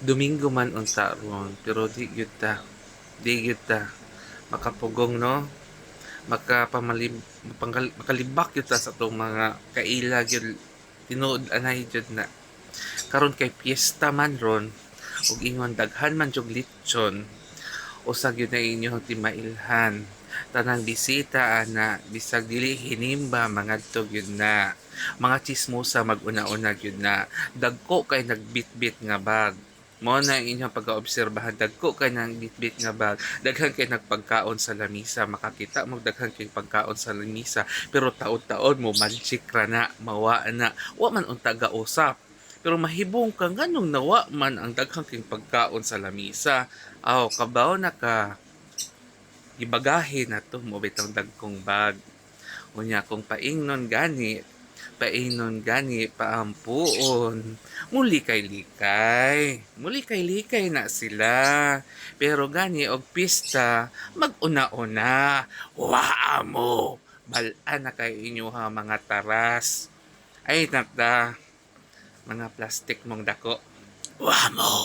Domingo man unta ron, pero di gyud ta. Di gyud ta makapugong no. Makapamalim mapangkal- makalibak gyud ta sa tong mga kaila gyud tinuod anay gyud na. Karon kay piyesta man ron ug ingon daghan man jog lechon. Usa gyud na inyong timailhan. Tanang bisita ana bisag dili hinimba mangadto gyud na. Mga chismosa mag-una-una gyud na. Dagko kay nagbitbit nga bag. Mo na inyong pag-obserbahan. Dagko kay nang bitbit nga bag. Daghan kay nagpagkaon sa lamisa. Makakita mo daghan kay pagkaon sa lamisa. Pero taod-taod mo magic ra na mawa na. Wa man unta ga usap pero mahibong ka nganong nawa man ang daghang king pagkaon sa lamisa. Aw kabaw na ka. Gibagahe na to mo bitong dagkong bag. Unya kung paingnon gani paingnon gani paampuon muli kay likay muli kay likay na sila. Pero gani og pista mag-una-una. Waa mo! Balaan na kay inyo ha mga taras. Ay nakda mga plastic mong dako. Waa mo